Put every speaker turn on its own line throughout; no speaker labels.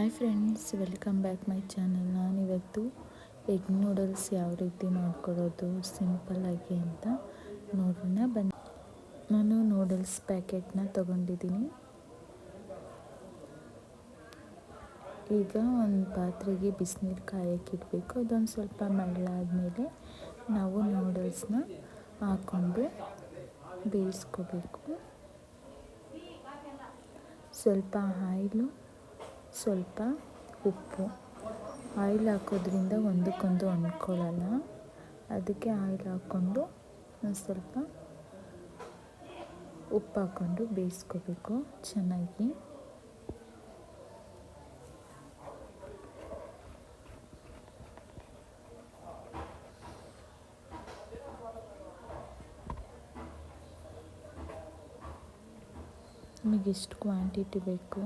Hi friends welcome back my channel ನಾನಿವತ್ತು egg noodles ಯಾವ ರೀತಿ ಮಾಡ್ಕೊಳ್ಳೋದು ಸಿಂಪಲ್ಲಾಗಿ ಅಂತ ನೋಡೋಣ. ಬನ್ನಿ. ನಾನು ನೂಡಲ್ಸ್ ಪ್ಯಾಕೆಟ್ನ ತೊಗೊಂಡಿದ್ದೀನಿ. ಈಗ ಒಂದು ಪಾತ್ರೆಗೆ ಬಿಸಿನೀರು ಕಾಯಕ್ಕಿಡಬೇಕು ಅದೊಂದು ಸ್ವಲ್ಪ ಮಳ್ಳಾದಮೇಲೆ ನಾವು ನೂಡಲ್ಸ್ನ ಹಾಕ್ಕೊಂಡು ಬೇಯಿಸ್ಕೋಬೇಕು. ಸ್ವಲ್ಪ ಆಯಿಲು ಸ್ವಲ್ಪ ಉಪ್ಪು. ಆಯಿಲ್ ಹಾಕೋದ್ರಿಂದ ಒಂದಕ್ಕೊಂದು ಅಂದ್ಕೊಳ್ಳಲ್ಲ ಅದಕ್ಕೆ ಆಯಿಲ್ ಹಾಕ್ಕೊಂಡು ಒಂದು ಸ್ವಲ್ಪ ಉಪ್ಪು ಹಾಕ್ಕೊಂಡು ಬೇಯಿಸ್ಕೋಬೇಕು ಚೆನ್ನಾಗಿ. ನಿಮಗೆ ಎಷ್ಟು ಕ್ವಾಂಟಿಟಿ ಬೇಕು?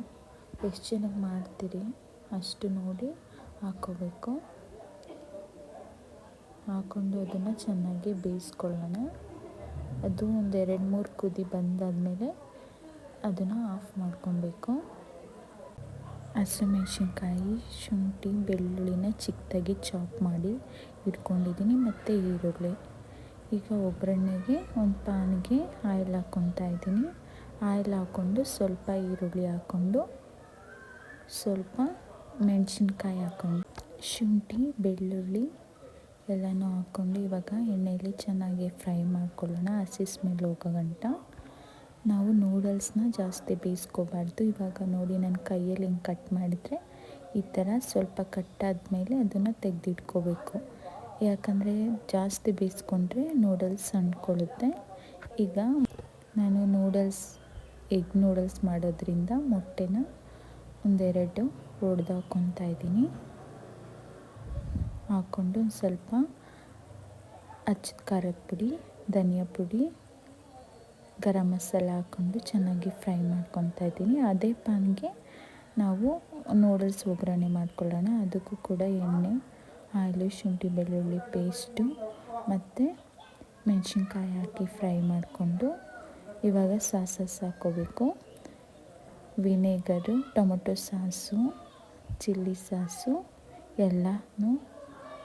ಎಷ್ಟು ಜನಕ್ಕೆ ಮಾಡ್ತೀರಿ ಅಷ್ಟು ನೋಡಿ ಹಾಕ್ಕೋಬೇಕು. ಹಾಕ್ಕೊಂಡು ಅದನ್ನು ಚೆನ್ನಾಗಿ ಬೇಯಿಸ್ಕೊಳ್ಳೋಣ. ಅದು ಒಂದು ಎರಡು ಮೂರು ಕುದಿ ಬಂದಾದಮೇಲೆ ಅದನ್ನು ಆಫ್ ಮಾಡ್ಕೊಬೇಕು. ಹಸಿಮೆಣ್ಸಿನ್ಕಾಯಿ, ಶುಂಠಿ, ಬೆಳ್ಳುಳ್ಳಿನ ಚಿಕ್ಕದಾಗಿ ಚಾಪ್ ಮಾಡಿ ಇಟ್ಕೊಂಡಿದ್ದೀನಿ ಮತ್ತು ಈರುಳ್ಳಿ. ಈಗ ಒಗ್ಗರಣೆಗೆ ಒಂದು ಪಾನಿಗೆ ಆಯಿಲ್ ಹಾಕ್ಕೊತಾ ಇದ್ದೀನಿ. ಆಯಿಲ್ ಹಾಕ್ಕೊಂಡು ಸ್ವಲ್ಪ ಈರುಳ್ಳಿ ಹಾಕ್ಕೊಂಡು ಸ್ವಲ್ಪ ಮೆಣಸಿನ್ಕಾಯಿ ಹಾಕ್ಕೊಂಡು ಶುಂಠಿ, ಬೆಳ್ಳುಳ್ಳಿ ಎಲ್ಲನೂ ಹಾಕ್ಕೊಂಡು ಇವಾಗ ಎಣ್ಣೆಯಲ್ಲಿ ಚೆನ್ನಾಗಿ ಫ್ರೈ ಮಾಡ್ಕೊಳ್ಳೋಣ. ಹಸಿ ಸ್ಮೆಲ್ ಹೋಗೋ ಗಂಟ. ನಾವು ನೂಡಲ್ಸ್ನ ಜಾಸ್ತಿ ಬೇಯಿಸ್ಕೋಬಾರ್ದು. ಇವಾಗ ನೋಡಿ ನನ್ನ ಕೈಯಲ್ಲಿ ಹಿಂಗೆ ಕಟ್ ಮಾಡಿದರೆ ಈ ಥರ ಸ್ವಲ್ಪ ಕಟ್ಟಾದಮೇಲೆ ಅದನ್ನು ತೆಗೆದಿಟ್ಕೋಬೇಕು. ಯಾಕಂದರೆ ಜಾಸ್ತಿ ಬೇಯಿಸ್ಕೊಂಡ್ರೆ ನೂಡಲ್ಸ್ ಅಂದ್ಕೊಳ್ಳುತ್ತೆ ಈಗ ನಾನು ನೂಡಲ್ಸ್ ಎಗ್ ನೂಡಲ್ಸ್ ಮಾಡೋದ್ರಿಂದ ಮೊಟ್ಟೆನ ಒಂದೆರಡು ಒಡೆದು ಹಾಕ್ಕೊತಾ ಇದ್ದೀನಿ. ಹಾಕ್ಕೊಂಡು ಒಂದು ಸ್ವಲ್ಪ ಹಚ್ಚಿದ ಖಾರದ ಪುಡಿ, ಧನಿಯಾ ಪುಡಿ, ಗರಂ ಮಸಾಲ ಹಾಕ್ಕೊಂಡು ಚೆನ್ನಾಗಿ ಫ್ರೈ ಮಾಡ್ಕೊತಾ ಇದ್ದೀನಿ. ಅದೇ ಪಾನ್ಗೆ ನಾವು ನೂಡಲ್ಸ್ ಒಗ್ಗರಣೆ ಮಾಡ್ಕೊಳ್ಳೋಣ. ಅದಕ್ಕೂ ಕೂಡ ಎಣ್ಣೆ, ಆಯಿಲು, ಶುಂಠಿ, ಬೆಳ್ಳುಳ್ಳಿ ಪೇಸ್ಟು ಮತ್ತು ಮೆಣಸಿನ್ಕಾಯಿ ಹಾಕಿ ಫ್ರೈ ಮಾಡಿಕೊಂಡು ಇವಾಗ ಸಾಸಸ್ ಹಾಕ್ಕೋಬೇಕು. Vinegar, tomato sauce, chilli sauce ಎಲ್ಲನೂ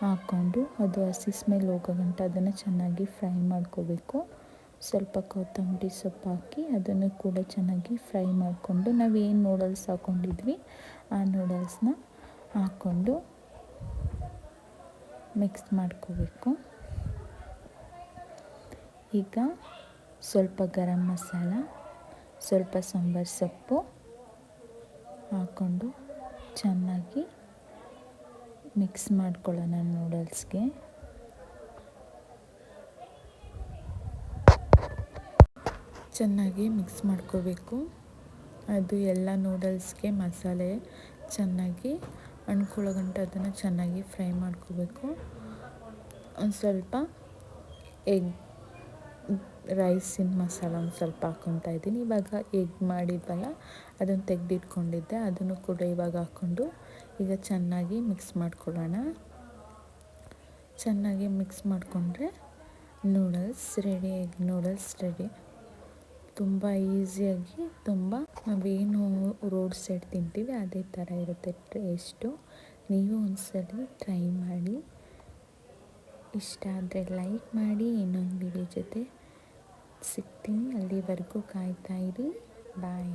ಹಾಕ್ಕೊಂಡು ಅದು ಹಸಿ ಸ್ಮೆಲ್ ಹೋಗೋ ಗಂಟ ಅದನ್ನು ಚೆನ್ನಾಗಿ ಫ್ರೈ ಮಾಡ್ಕೋಬೇಕು. ಸ್ವಲ್ಪ ಕೊತ್ತಂಬರಿ ಸೊಪ್ಪು ಹಾಕಿ ಅದನ್ನು ಕೂಡ ಚೆನ್ನಾಗಿ ಫ್ರೈ ಮಾಡಿಕೊಂಡು ನಾವು ಏನು ನೂಡಲ್ಸ್ ಹಾಕ್ಕೊಂಡಿದ್ವಿ ಆ ನೂಡಲ್ಸ್ನ ಹಾಕ್ಕೊಂಡು ಮಿಕ್ಸ್ ಮಾಡ್ಕೋಬೇಕು. ಈಗ ಸ್ವಲ್ಪ ಗರಂ ಮಸಾಲ, ಸ್ವಲ್ಪ ಸಾಂಬಾರು ಸೊಪ್ಪು ಹಾಕ್ಕೊಂಡು ಚೆನ್ನಾಗಿ ಮಿಕ್ಸ್ ಮಾಡ್ಕೊಳ್ಳೋಣ ನೂಡಲ್ಸ್ಗೆ. ಚೆನ್ನಾಗಿ ಮಿಕ್ಸ್ ಮಾಡ್ಕೋಬೇಕು. ಅದು ಎಲ್ಲ ನೂಡಲ್ಸ್ಗೆ ಮಸಾಲೆ ಚೆನ್ನಾಗಿ ಅಂದ್ಕೊಳ್ಳೋ ಗಂಟ ಅದನ್ನು ಚೆನ್ನಾಗಿ ಫ್ರೈ ಮಾಡ್ಕೋಬೇಕು. ಒಂದು ಸ್ವಲ್ಪ ಎಗ್ ರೈಸಿನ ಮಸಾಲ ಒಂದು ಸ್ವಲ್ಪ ಹಾಕ್ಕೊತಾ ಇದ್ದೀನಿ. ಇವಾಗ ಎಗ್ ಮಾಡಿದ್ವಲ್ಲ, ಅದನ್ನು ತೆಗೆದಿಟ್ಕೊಂಡಿದ್ದೆ. ಅದನ್ನು ಕೂಡ ಇವಾಗ ಹಾಕ್ಕೊಂಡು ಈಗ ಚೆನ್ನಾಗಿ ಮಿಕ್ಸ್ ಮಾಡ್ಕೊಳ್ಳೋಣ. ಚೆನ್ನಾಗಿ ಮಿಕ್ಸ್ ಮಾಡಿಕೊಂಡ್ರೆ noodles ready egg noodles ready ತುಂಬ ಈಸಿಯಾಗಿ ತುಂಬ, ನಾವೇನು ರೋಡ್ ಸೈಡ್ ತಿಂತೀವಿ, ಅದೇ ಥರ ಇರುತ್ತೆ ಟೇಸ್ಟು ನೀವು ಒಂದ್ಸಲ ಟ್ರೈ ಮಾಡಿ. ಇಷ್ಟ ಆದರೆ ಲೈಕ್ ಮಾಡಿ, ಇನ್ನೊಂದು ವಿಡಿಯೋ ಜೊತೆ ಸಿಗ್ತೀನಿ ಅಲ್ಲಿವರೆಗೂ ಕಾಯ್ತಾ ಇರಿ. ಬಾಯ್